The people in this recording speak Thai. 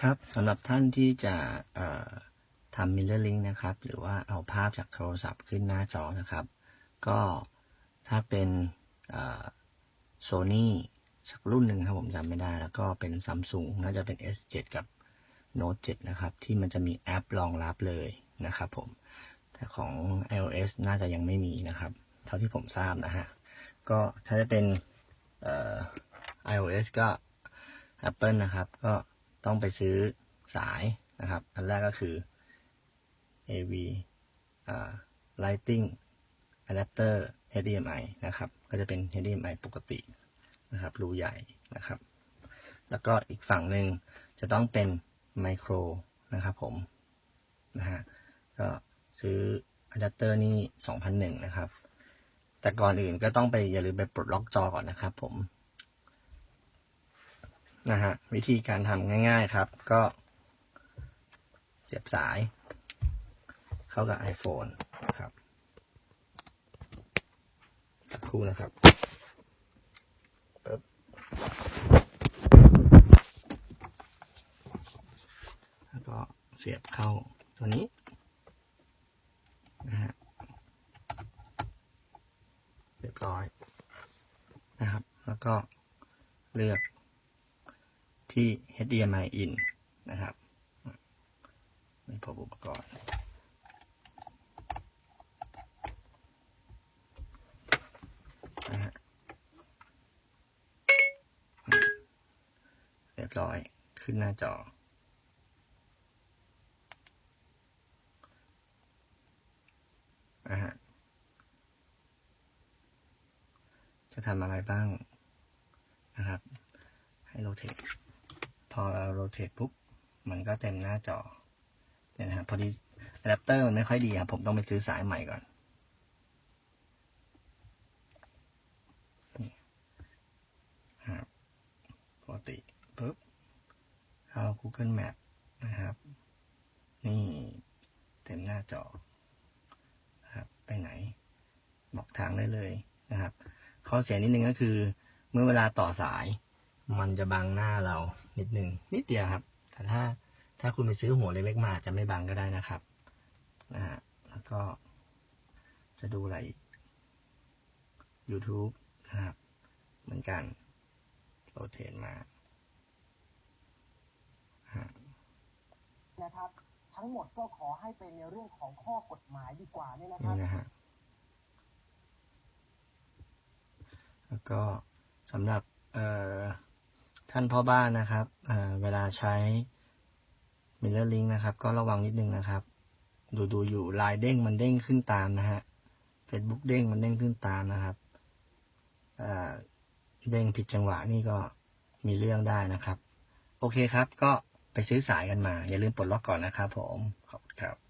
ครับสำหรับท่านที่จะทำ Mirror Link นะครับ หรือว่าเอาภาพจากโทรศัพท์ขึ้นหน้าจอนะครับ ก็ถ้าเป็นโซนี่อ Sony สักรุ่นหนึ่งครับผมจำไม่ได้ แล้วก็เป็น Samsung น่าจะเป็น S7 กับ Note 7 นะครับ ที่มันจะมีแอปรองรับเลยนะครับผม แต่ของ iOS น่าจะยังไม่มีนะครับ เท่าที่ผมทราบนะฮะ ก็ถ้าจะเป็นเอ่อ iOS ก็ Apple นะครับ ก็ ต้องไปซื้อสายนะครับ อันแรกก็คือ AV อ Lighting Adapter HDMI นะครับ ก็จะเป็น HDMI ปกตินะครับ รูใหญ่นะครับ แล้วก็อีกฝั่งหนึ่งจะต้องเป็นไมโครนะครับผม นะฮะ ก็ซื้ออะแดปเตอร์นี่ 2001 นะครับ แต่ก่อนอื่นก็ต้องไปอย่าลืมไปปลดล็อกจอก่อนนะครับผม นะฮะวิธีการทำง่าย ๆครับ ก็ เสียบสาย เข้ากับ iPhone นครับสักครู่นะครับปึ๊บแล้วก็เสียบเข้าตัวนี้นะฮะเรียบร้อยนะครับ แล้วก็เลือก ที่ HDMI in นะครับ ไม่พบอุปกรณ์ นะฮะเรียบร้อย ขึ้นหน้าจอนะฮะจะทำอะไรบ้างนะครับ ให้โรเทต อเราโรเทตปุ๊บ มันก็เต็มหน้าจอเนี่ยนะครับพอดีอะแดปเตอร์มันไม่ค่อยดีครับผมต้องไปซื้อสายใหม่ก่อนนะครับปกติปุ๊บเข้า Google Map นะครับ นี่เต็มหน้าจอครับไปไหน บอกทางได้เลยนะครับข้อเสียนิดนึงก็คือ เมื่อเวลาต่อสาย มันจะบังหน้าเรานิดนึงนิดเดียวครับ แต่ถ้าถ้าคุณไปซื้อหัวเล็กๆมาอาจจะไม่บังก็ได้นะครับนะฮะแล้วก็จะดูอะไรอีก YouTube นะครับ เหมือนกันโรเทนมาฮะนะครับ ทั้งหมดก็ขอให้เป็นในเรื่องของข้อกฎหมายดีกว่าเนี่ยนะครันี่บนะฮะแล้วก็สำหรับเอ่อ ท่านพ่อบ้านนะครับเเวลาใช้ Mirror Link นะครับ ก็ระวังนิดนึงนะครับ ดูดูอยู่ลายเด้งมันเด้งขึ้นตามนะฮะ Facebook เด้งมันเด้งขึ้นตามนะครับเเด้งผิดจังหวะนี่ก็มีเรื่องได้นะครับ โอเคครับ ก็ไปซื้อสายกันมา อย่าลืมปลดล็อกก่อนนะครับผม ขอบคุณครับ